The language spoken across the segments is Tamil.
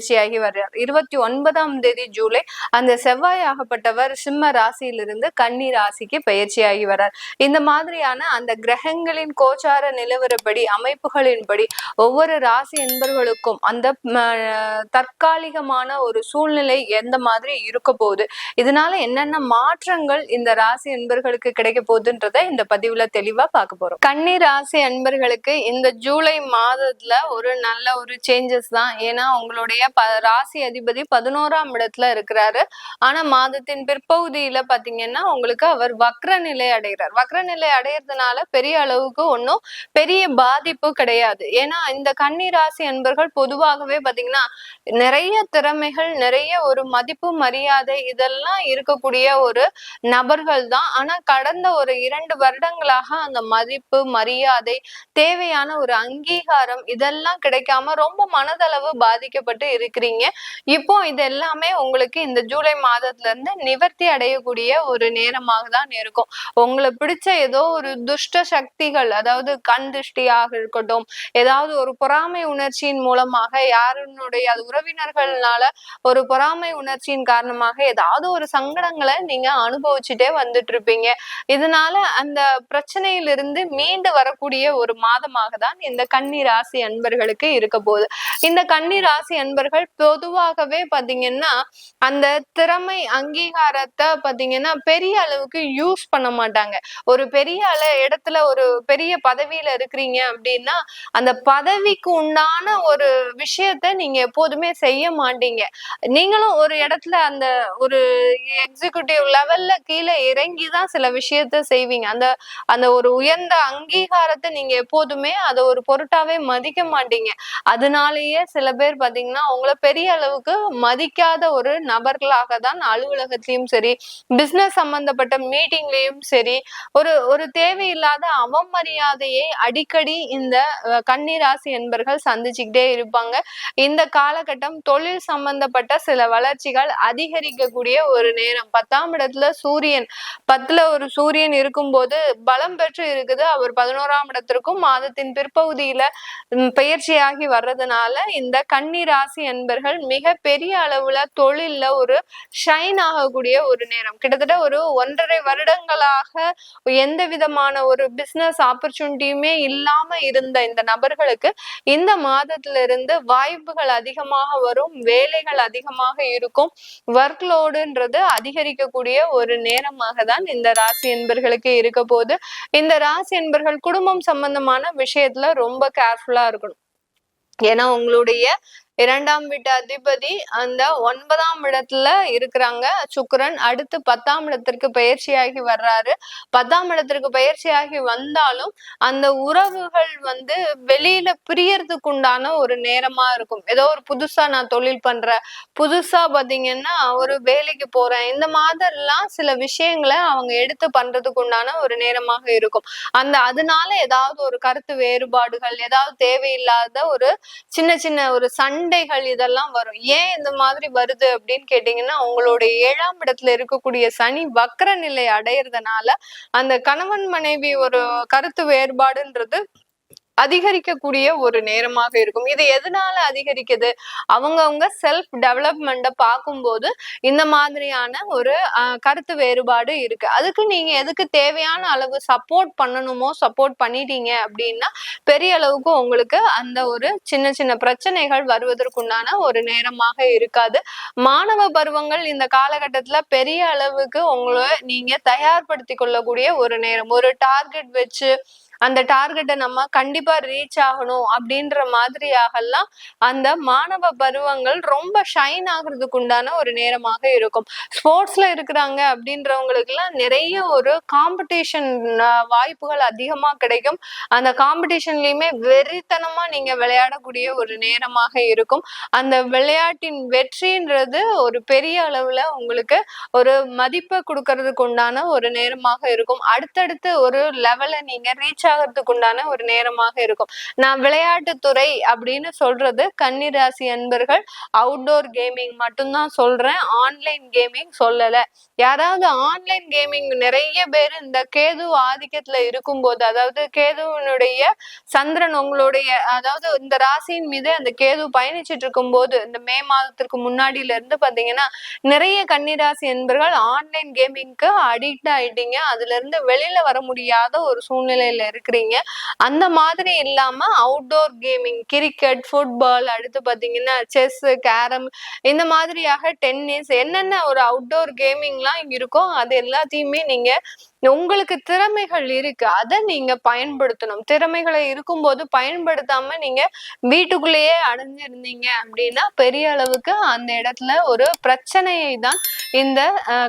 பெயர்ச்சியாகி வர்றார். இருபத்தி ஒன்பதாம் தேதி ஜூலை அந்த செவ்வாய் ஆகப்பட்டவர் சிம்ம ராசியிலிருந்து கன்னி ராசிக்கு பெயர்ச்சியாகி வர்றார். இந்த மாதிரியான அந்த கிரகங்களின் கோச்சார நிலவரப்படி அமைப்புகளின்படி ஒவ்வொரு ராசி என்பர்களுக்கும் அந்த தற்காலிகமான ஒரு சூழ்நிலை எந்த மாதிரி இருக்க போகுது இதனால என்னென்ன மாற்றங்கள் இந்த ராசி என்பர்களுக்கு கிடைக்க போகுதுன்றத இந்த பதிவுல தெளிவா பார்க்க போறோம். கன்னி ராசி அன்பர்களுக்கு இந்த ஜூலை மாதத்துல ஒரு நல்ல ஒரு சேஞ்சஸ் தான். ஏன்னா உங்களுடைய ராசி அதிபதி பதினோராம் இடத்துல இருக்கிறாரு. ஆனா மாதத்தின் பிற்பகுதியில பாத்தீங்கன்னா உங்களுக்கு அவர் வக்ர நிலை அடைகிறார். வக்ர நிலை அடையிறதுனால பெரிய அளவுக்கு ஒன்றும் பெரிய பாதிப்பு கிடையாது. ஏன்னா இந்த கன்னி ராசி அன்பர்கள் பொதுவாகவே பாத்தீங்கன்னா நிறைய திறமைகள் நிறைய ஒரு மதிப்பு மரியாதை இதெல்லாம் இருக்கக்கூடிய ஒரு நபர்கள் தான். ஆனா கடந்த ஒரு இரண்டு வருடங்களாக அந்த மதிப்பு மரியாதை தேவையான ஒரு அங்கீகாரம் இதெல்லாம் கிடைக்காம ரொம்ப மனதளவு பாதிக்கப்பட்டு இருக்கிறீங்க. இப்போ இது எல்லாமே உங்களுக்கு இந்த ஜூலை மாதத்துல இருந்து நிவர்த்தி அடையக்கூடிய ஒரு நேரமாக தான் இருக்கும். உங்களை பிடிச்ச ஏதோ ஒரு துஷ்ட சக்திகள் அதாவது கண் திருஷ்டியாக இருக்கட்டும் ஏதாவது ஒரு பொறாமை உணர்ச்சியின் மூலமாக யாருனுடைய அது உறவினர்கள்னால ஒரு பொறாமை உணர்ச்சியின் காரணமாக ஏதாவது ஒரு சங்கடங்களை நீங்க அனுபவிச்சுட்டே வந்துட்டு இருப்பீங்க இதனால அந்த பிரச்சனையிலிருந்து மீண்டு வரக்கூடிய ஒரு மாதமாக தான் இந்த கன்னி ராசி அன்பர்களுக்கு இருக்க போகுது. இந்த கன்னி ராசி அன்பர்கள் பொதுவாகவே பாத்தீங்கன்னா அந்த திறமை அங்கீகாரத்தை பாத்தீங்கன்னா பெரிய அளவுக்கு யூஸ் பண்ண மாட்டாங்க. ஒரு பெரிய அள இடத்துல ஒரு பெரிய பதவியில இருக்கிறீங்க அப்படின்னா அந்த பதவிக்கு உண்டான ஒரு விஷயத்த நீங்க எப்போதுமே செய்ய மாட்டீங்க. நீங்களும் ஒரு இடத்துல அந்த ஒரு எக்ஸிகியூட்டிவ் லெவல்ல கீழே இறங்கி தான் சில விஷயத்த செய்வீங்க. அந்த அந்த ஒரு உயர்ந்த அங்கீகாரத்தை நீங்க எப்போதுமே அதை ஒரு பொருட்டாவே மதிக்க மாட்டீங்க. அதனாலேயே சில பேர் பாத்தீங்கன்னா அவங்கள பெரிய அளவுக்கு மதிக்காத ஒரு நபர்களாக தான் அலுவலகத்திலையும் சரி பிசினஸ் சம்பந்தப்பட்ட மீட்டிங்லயும் சரி ஒரு ஒரு தேவையில்லாத அவமரியாதையை அடிக்கடி இந்த கன்னிராசி ராசி என்பர்கள் சந்திச்சுக்கிட்டே இருப்பாங்க. இந்த காலகட்டம் தொழில் சம்பந்தப்பட்ட சில வளர்ச்சிகள் அதிகரிக்கக்கூடிய ஒரு நேரம். பத்தாம் இடத்துல சூரியன் பத்துல ஒரு சூரியன் இருக்கும்போது பலம் பெற்று இருக்குது. அவர் பதினோராம் இடத்திற்கும் மாதத்தின் பிற்பகுதியில பயிற்சியாகி வர்றதுனால இந்த கன்னி ராசி என்பர்கள் மிக பெரிய அளவுல தொழில்ல ஒரு ஷைன் ஆகக்கூடிய ஒரு நேரம். கிட்டத்தட்ட ஒரு ஒன்றரை வருடங்களாக எந்த விதமான ஒரு பிசினஸ் ஆப்பர்ச்சுனிட்டியுமே இல்லாம இருந்த இந்த நபர்களுக்கு இந்த மாதத்துல இருந்து வாய்ப்புகள் அதிகமாக வரும் வேலைகள் அதிகமாக இருக்கும் ஒர்க் லோடுன்றது அதிகரிக்கக்கூடிய ஒரு நேரமாக தான் இந்த ராசி என்பர்களுக்கு இருக்க போது இந்த ராசி என்பர்கள் குடும்பம் சம்பந்தமான விஷயத்துல ரொம்ப கேர்ஃபுல்லா இருக்கணும். ஏன்னா உங்களுடைய இரண்டாம் வீட்டு அதிபதி அந்த ஒன்பதாம் இடத்துல இருக்கிறாங்க. சுக்கரன் அடுத்து பத்தாம் இடத்திற்கு பயிற்சியாகி வர்றாரு. பத்தாம் இடத்திற்கு பயிற்சியாகி வந்தாலும் அந்த உறவுகள் வந்து வெளியில பிரியறதுக்கு உண்டான ஒரு நேரமா இருக்கும். ஏதோ ஒரு புதுசா நான் தொழில் பண்றேன். புதுசா பாத்தீங்கன்னா ஒரு வேலைக்கு போறேன். இந்த மாதிரிலாம் சில விஷயங்களை அவங்க எடுத்து பண்றதுக்கு உண்டான ஒரு நேரமாக இருக்கும். அந்த அதனால ஏதாவது ஒரு கருத்து வேறுபாடுகள் ஏதாவது தேவையில்லாத ஒரு சின்ன சின்ன ஒரு சண்டைகள் இதெல்லாம் வரும். ஏன் இந்த மாதிரி வருது அப்படின்னு கேட்டீங்கன்னா உங்களுடைய ஏழாம் இடத்துல இருக்கக்கூடிய சனி வக்கர நிலை அடையிறதுனால அந்த கணவன் மனைவி ஒரு கருத்து வேறுபாடுன்றது அதிகரிக்கக்கூடிய ஒரு நேரமாக இருக்கும். இது எதனால அதிகரிக்குது? அவங்கவுங்க செல்ஃப் டெவலப்மெண்ட்டை பார்க்கும்போது இந்த மாதிரியான ஒரு கருத்து வேறுபாடு இருக்கு. அதுக்கு நீங்க எதுக்கு தேவையான அளவு சப்போர்ட் பண்ணணுமோ சப்போர்ட் பண்ணிட்டீங்க அப்படின்னா பெரிய அளவுக்கு உங்களுக்கு அந்த ஒரு சின்ன சின்ன பிரச்சனைகள் வருவதற்குண்டான ஒரு நேரமாக இருக்காது. மாணவ பருவங்கள் இந்த காலகட்டத்துல பெரிய அளவுக்கு உங்களை நீங்க தயார்படுத்தி கொள்ளக்கூடிய ஒரு நேரம். ஒரு டார்கெட் வச்சு அந்த டார்கெட்டை நம்ம கண்டிப்பா ரீச் ஆகணும் அப்படின்ற மாதிரியாகலாம் அந்த மாணவ பருவங்கள் ரொம்ப ஷைன் ஆகுறதுக்கு உண்டான ஒரு நேரமாக இருக்கும். ஸ்போர்ட்ஸ்ல இருக்கிறாங்க அப்படின்றவங்களுக்குலாம் நிறைய ஒரு காம்படிஷன் வாய்ப்புகள் அதிகமா கிடைக்கும். அந்த காம்படிஷன்லயுமே வெறித்தனமா நீங்க விளையாடக்கூடிய ஒரு நேரமாக இருக்கும். அந்த விளையாட்டின் வெற்றின்றது ஒரு பெரிய அளவுல உங்களுக்கு ஒரு மதிப்பை கொடுக்கறதுக்கு உண்டான ஒரு நேரமாக இருக்கும். அடுத்தடுத்து ஒரு லெவலை நீங்க ரீச் ஆகிறதுக்கு உண்டான ஒரு நேரமாக இருக்கும். நான் விளையாட்டுத்துறை அப்படின்னு சொல்றது கன்னிராசி அன்பர்கள் அவுட்டோர் கேமிங் மட்டும்தான் சொல்றேன். ஆன்லைன் கேமிங் சொல்லல. யாராவது ஆன்லைன் கேமிங் நிறைய பேர் இந்த கேது ஆதிக்கத்துல இருக்கும்போது அதாவது கேதுவனுடைய சந்திரன் உங்களுடைய அதாவது இந்த ராசியின் மீது அந்த கேது பயணிச்சிட்டு இருக்கும் போது இந்த மே மாதத்திற்கு முன்னாடியில இருந்து பாத்தீங்கன்னா நிறைய கன்னிராசி என்பர்கள் ஆன்லைன் கேமிங்க்கு அடிக்ட் ஆயிட்டீங்க. அதுல இருந்து வெளியில வர முடியாத ஒரு சூழ்நிலையில இருக்கிறீங்க அந்த மாதிரி இல்லாம அவுட்டோர் கேமிங் கிரிக்கெட் ஃபுட்பால் அடுத்து பாத்தீங்கன்னா செஸ் கேரம் இந்த மாதிரியாக டென்னிஸ் என்னென்ன ஒரு அவுட்டோர் கேமிங்லாம் இருக்கோ அது எல்லாத்தையுமே நீங்க உங்களுக்கு திறமைகள் இருக்கு. அதை நீங்க பயன்படுத்தணும். திறமைகளை இருக்கும்போது பயன்படுத்தாம நீங்க வீட்டுக்குள்ளேயே அடைஞ்சிருந்தீங்க அப்படின்னா பெரிய அளவுக்கு அந்த இடத்துல ஒரு பிரச்சனையை தான் இந்த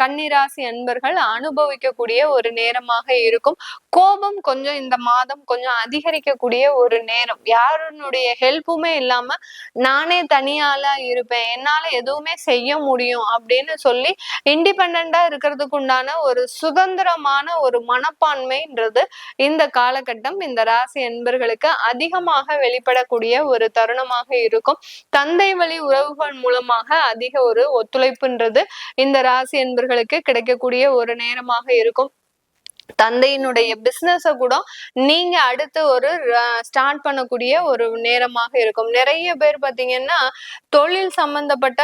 கன்னிராசி அன்பர்கள் அனுபவிக்கக்கூடிய ஒரு நேரமாக இருக்கும். கோபம் கொஞ்சம் இந்த மாதம் கொஞ்சம் அதிகரிக்கக்கூடிய ஒரு நேரம். யாருனுடைய ஹெல்ப்புமே இல்லாம நானே தனியால இருப்பேன். என்னால எதுவுமே செய்ய முடியும் அப்படின்னு சொல்லி இண்டிபெண்டா இருக்கிறதுக்கு உண்டான ஒரு சுதந்திரமான ஒரு மனப்பான்மைன்றது இந்த காலகட்டம். இந்த ராசி அன்பர்களுக்கு அதிகமாக வெளிப்படக்கூடிய ஒரு தருணமாக இருக்கும். தந்தை வழி உறவுகள் மூலமாக அதிக ஒரு ஒத்துழைப்புன்றது இந்த ராசி என்பர்களுக்கு கிடைக்கக்கூடிய ஒரு நேரமாக இருக்கும். தந்தையினுடைய பிசினஸ கூட நீங்க அடுத்து ஒரு ஸ்டார்ட் பண்ணக்கூடிய ஒரு நேரமாக இருக்கும். நிறைய பேர் பாத்தீங்கன்னா தொழில் சம்பந்தப்பட்ட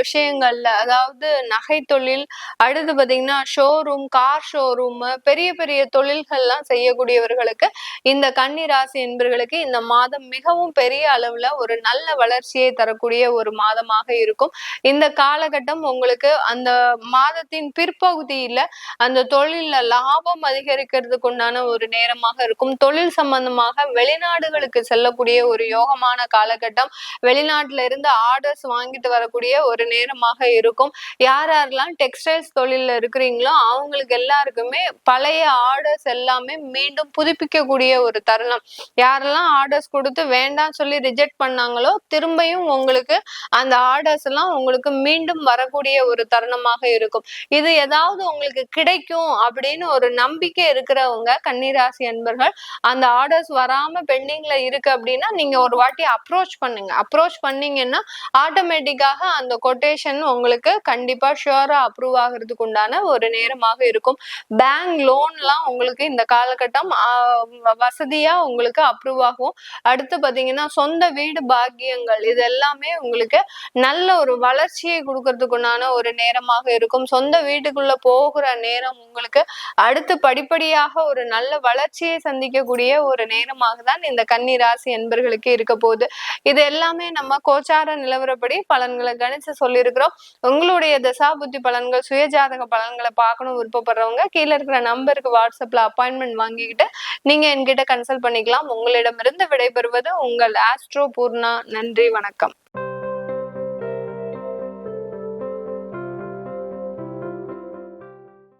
விஷயங்கள்ல அதாவது நகை தொழில் அடுத்து பாத்தீங்கன்னா ஷோரூம் கார் ஷோரூம் பெரிய பெரிய தொழில்கள்லாம் செய்யக்கூடியவர்களுக்கு இந்த கன்னி ராசி என்பர்களுக்கு இந்த மாதம் மிகவும் பெரிய அளவுல ஒரு நல்ல வளர்ச்சியை தரக்கூடிய ஒரு மாதமாக இருக்கும். இந்த காலகட்டம் உங்களுக்கு அந்த மாதத்தின் பிற்பகுதியில அந்த தொழில லாபம் லாபம் அதிகரிக்கிறதுக்கு உண்டான ஒரு நேரமாக இருக்கும். தொழில் சம்பந்தமாக வெளிநாடுகளுக்கு செல்லக்கூடிய ஒரு யோகமான காலகட்டம் வெளிநாட்டுல இருந்து ஆர்டர்ஸ் வாங்கிட்டு வரக்கூடிய ஒரு நேரமாக இருக்கும். யார் யாரெல்லாம் டெக்ஸ்டைல்ஸ் தொழில இருக்கிறீங்களோ அவங்களுக்கு எல்லாருக்குமே பழைய ஆர்டர்ஸ் எல்லாமே மீண்டும் புதுப்பிக்கக்கூடிய ஒரு தருணம். யாரெல்லாம் ஆர்டர்ஸ் கொடுத்து வேண்டாம் சொல்லி ரிஜெக்ட் பண்ணாங்களோ திரும்பியும் உங்களுக்கு அந்த ஆர்டர்ஸ் எல்லாம் உங்களுக்கு மீண்டும் வரக்கூடிய ஒரு தருணமாக இருக்கும். இது ஏதாவது உங்களுக்கு கிடைக்கும் அப்படின்னு ஒரு நம்பிக்கை இருக்கிறவங்க கன்னிராசி அன்பர்கள் அந்த ஆர்டர்ஸ் வராம பெண்டிங்ல இருக்கு அப்படின்னா நீங்க ஒரு வாட்டி அப்ரோச் பண்ணுங்க. அப்ரோச் பண்ணீங்கன்னா ஆட்டோமேட்டிக்காக அந்த கொட்டேஷன் உங்களுக்கு கண்டிப்பா ஷுவரா அப்ரூவ் ஆகிறதுக்கு உண்டான ஒரு நேரமாக இருக்கும். பேங்க் லோன்லாம் உங்களுக்கு இந்த காலகட்டம் வசதியா உங்களுக்கு அப்ரூவ் ஆகும். அடுத்து பாத்தீங்கன்னா சொந்த வீடு பாக்கியங்கள் இது எல்லாமே உங்களுக்கு நல்ல ஒரு வளர்ச்சியை கொடுக்கறதுக்குண்டான ஒரு நேரமாக இருக்கும். சொந்த வீட்டுக்குள்ள போகிற நேரம் உங்களுக்கு அடுத்து படிப்படியாக ஒரு நல்ல வளர்ச்சியை சந்திக்கக்கூடிய ஒரு நேரமாக தான் இந்த கன்னி ராசி என்பர்களுக்கு இருக்க போகுது. இது எல்லாமே நம்ம கோச்சார நிலவரப்படி பலன்களை கணிச்சு சொல்லியிருக்கிறோம். உங்களுடைய தசா புத்தி பலன்கள் சுயஜாதக பலன்களை பார்க்கணும் விருப்பப்படுறவங்க கீழே இருக்கிற நம்பருக்கு வாட்ஸ்அப்ல அப்பாயின்மெண்ட் வாங்கிக்கிட்டு நீங்க என்கிட்ட கன்சல்ட் பண்ணிக்கலாம். உங்களிடமிருந்து விடைபெறுவது உங்கள் ஆஸ்ட்ரோ பூர்ணா. நன்றி வணக்கம்.